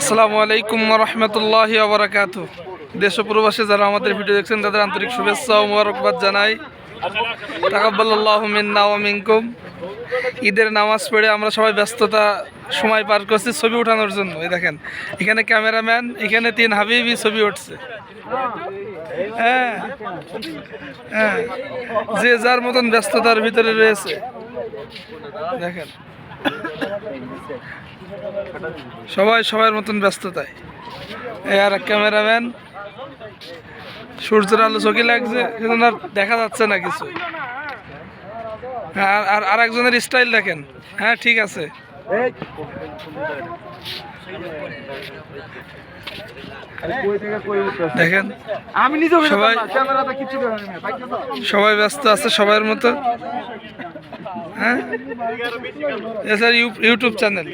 আসসালামু আলাইকুম রহমতুল্লাহ আবরাকাত দেশ প্রবাসে যারা আমাদের ভিডিও দেখছেন, তাদের আন্তরিক শুভেচ্ছা ও মোবারকবাদ জানাই। মিনকুম। ঈদের নামাজ পড়ে আমরা সবাই ব্যস্ততা সময় পার করছি, ছবি ওঠানোর জন্য। এই দেখেন, এখানে ক্যামেরাম্যান, এখানে তিন হাবিবি ছবি উঠছে। হ্যাঁ হ্যাঁ যে যার মতন ব্যস্ততার ভিতরে রয়েছে। দেখেন সবাই সবার মতন ব্যস্ততায় এই আর এক ক্যামেরাম্যান সূর্যের আলো চোখে লাগছে সেজন্য আর দেখা যাচ্ছে না কিছু। হ্যাঁ, আর- আর আর একজনের স্টাইল দেখেন। হ্যাঁ ঠিক আছে। দেখেন আমি নিজে সবাই- সবাই ব্যস্ত আছে সবার মতো। হ্যাঁ? Sir YouTube channel.